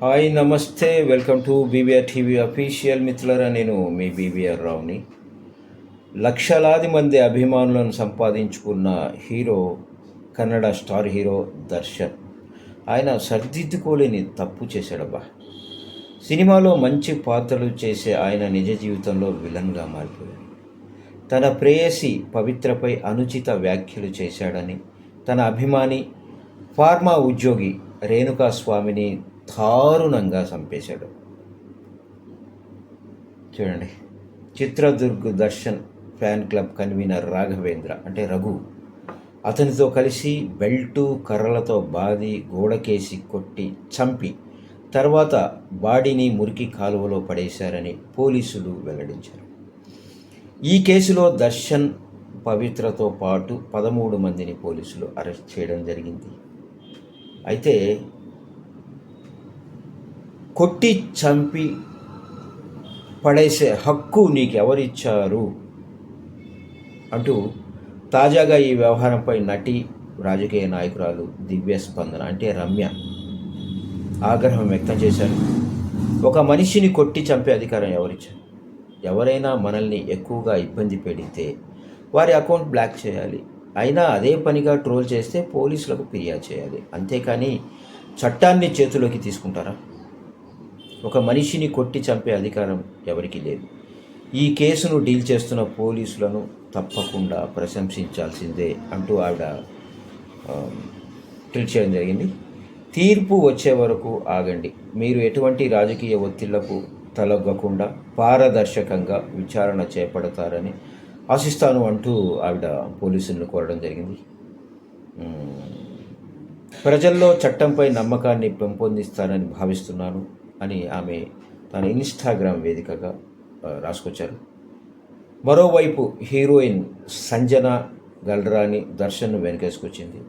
Hi నమస్తే. Welcome to BBR TV official మిత్రులరా నేను మీ బీబీఆర్ రావుని. లక్షలాది మంది అభిమానులను సంపాదించుకున్న hero Kannada star hero Darshan. ఆయన సర్దిద్దుకోలేని తప్పు చేశాడబ్బా. సినిమాలో మంచి పాత్రలు చేసే ఆయన నిజ జీవితంలో విలన్గా మారిపోయాడు. తన ప్రేయసి పవిత్రపై అనుచిత వ్యాఖ్యలు చేశాడని తన అభిమాని ఫార్మా ఉద్యోగి రేణుకా స్వామిని దారుణంగా చంపేశాడు. చూడండి. Chitradurg Darshan fan club convener Raghavendra అంటే రఘు అతనితో కలిసి బెల్టు కర్రలతో బాది గోడకేసి కొట్టి చంపి తర్వాత బాడీని మురికి కాలువలో పడేశారని పోలీసులు వెల్లడించారు. ఈ కేసులో దర్శన్ పవిత్రతో పాటు పదమూడు మందిని పోలీసులు అరెస్ట్ చేయడం జరిగింది. అయితే కొట్టి చంపి పడేసే హక్కు నీకు ఎవరిచ్చారు అంటూ తాజాగా ఈ వ్యవహారంపై నటి రాజకీయ నాయకురాలు దివ్య స్పందన అంటే రమ్య ఆగ్రహం వ్యక్తం చేశారు. ఒక మనిషిని కొట్టి చంపే అధికారం ఎవరిచ్చారు? ఎవరైనా మనల్ని ఎక్కువగా ఇబ్బంది పెడితే వారి అకౌంట్ బ్లాక్ చేయాలి. అయినా అదే పనిగా ట్రోల్ చేస్తే పోలీసులకు ఫిర్యాదు చేయాలి. అంతేకాని చట్టాన్ని చేతిలోకి తీసుకుంటారా? ఒక మనిషిని కొట్టి చంపే అధికారం ఎవరికీ లేదు. ఈ కేసును డీల్ చేస్తున్న పోలీసులను తప్పకుండా ప్రశంసించాల్సిందే అంటూ ఆవిడ ట్వీట్ చేయడం జరిగింది. తీర్పు వచ్చే వరకు ఆగండి. మీరు ఎటువంటి రాజకీయ ఒత్తిళ్ళకు తలొగ్గకుండా పారదర్శకంగా విచారణ చేపడతారని ఆశిస్తాను అంటూ ఆవిడ పోలీసులను కోరడం జరిగింది. ప్రజల్లో చట్టంపై నమ్మకాన్ని పెంపొందిస్తారని భావిస్తున్నాను. అని ఆమె తన ఇన్స్టాగ్రామ్ వేదికగా రాసుకొచ్చారు. మరోవైపు హీరోయిన్ సంజన గల్రాని దర్శన్ వెనకేసుకొచ్చింది.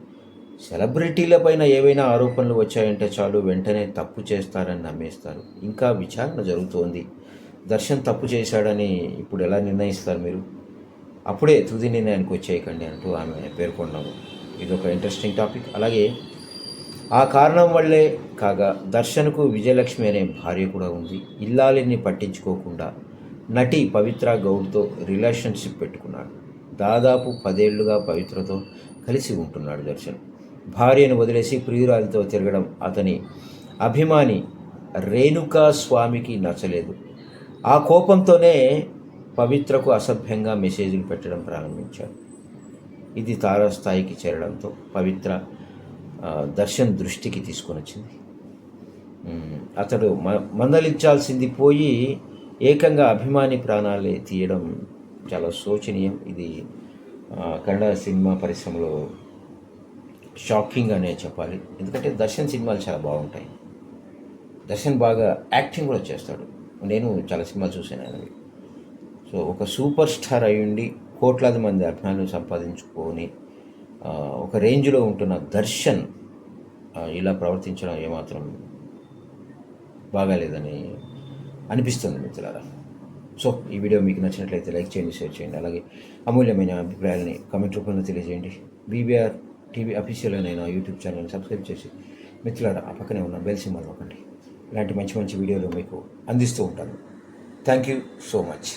సెలబ్రిటీలపైన ఏవైనా ఆరోపణలు వచ్చాయంటే చాలు వెంటనే తప్పు చేస్తారని నమ్మేస్తారు. ఇంకా విచారణ జరుగుతోంది. దర్శన్ తప్పు చేశాడని ఇప్పుడు ఎలా నిర్ణయిస్తారు మీరు? అప్పుడే తుది నిర్ణయానికి వచ్చేయకండి అంటూ ఆమె పేర్కొన్నాము ఇది ఒక ఇంట్రెస్టింగ్ టాపిక్. అలాగే ఆ కారణం వల్లే కాగా దర్శన్కు విజయలక్ష్మి అనే భార్య కూడా ఉంది. ఇల్లాలిని పట్టించుకోకుండా నటి పవిత్ర గౌడ్తో రిలేషన్షిప్ పెట్టుకున్నాడు. దాదాపు పదేళ్ళుగా పవిత్రతో కలిసి ఉంటున్నాడు దర్శన్. భార్యను వదిలేసి ప్రియురాలితో తిరగడం అతని అభిమాని రేణుకా స్వామికి నచ్చలేదు. ఆ కోపంతోనే పవిత్రకు అసభ్యంగా మెసేజ్లు పెట్టడం ప్రారంభించాడు. ఇది తారాస్థాయికి చేరడంతో పవిత్ర దర్శన్ దృష్టికి తీసుకొని వచ్చింది. అతడు మ మందలించాల్సింది పోయి ఏకంగా అభిమాని ప్రాణాలే తీయడం చాలా శోచనీయం. ఇది కన్నడ సినిమా పరిశ్రమలో షాకింగ్ అనే చెప్పాలి. ఎందుకంటే దర్శన్ సినిమాలు చాలా బాగుంటాయి. దర్శన్ బాగా యాక్టింగ్ కూడా చేస్తాడు. నేను చాలా సినిమాలు చూశాను ఆయనవి. సో ఒక సూపర్ స్టార్ అయ్యుండి కోట్లాది మంది అభిమానులు సంపాదించుకొని ఒక రేంజ్లో ఉంటున్న దర్శన్ ఇలా ప్రవర్తించడం ఏమాత్రం బాగాలేదని అనిపిస్తుంది మిత్రులారా. సో ఈ వీడియో మీకు నచ్చినట్లయితే లైక్ చేయండి షేర్ చేయండి అలాగే అమూల్యమైన అభిప్రాయాలని కామెంట్ రూపంలో తెలియజేయండి. బీబీఆర్ టీవీ అఫీషియల్ అనే నా యూట్యూబ్ ఛానల్ని సబ్స్క్రైబ్ చేసి మిత్రులారా ఆ పక్కనే ఉన్న బెల్ సింబల్ నొక్కండి. ఇలాంటి మంచి మంచి వీడియోలు మీకు అందిస్తూ ఉంటాను. Thank you so much.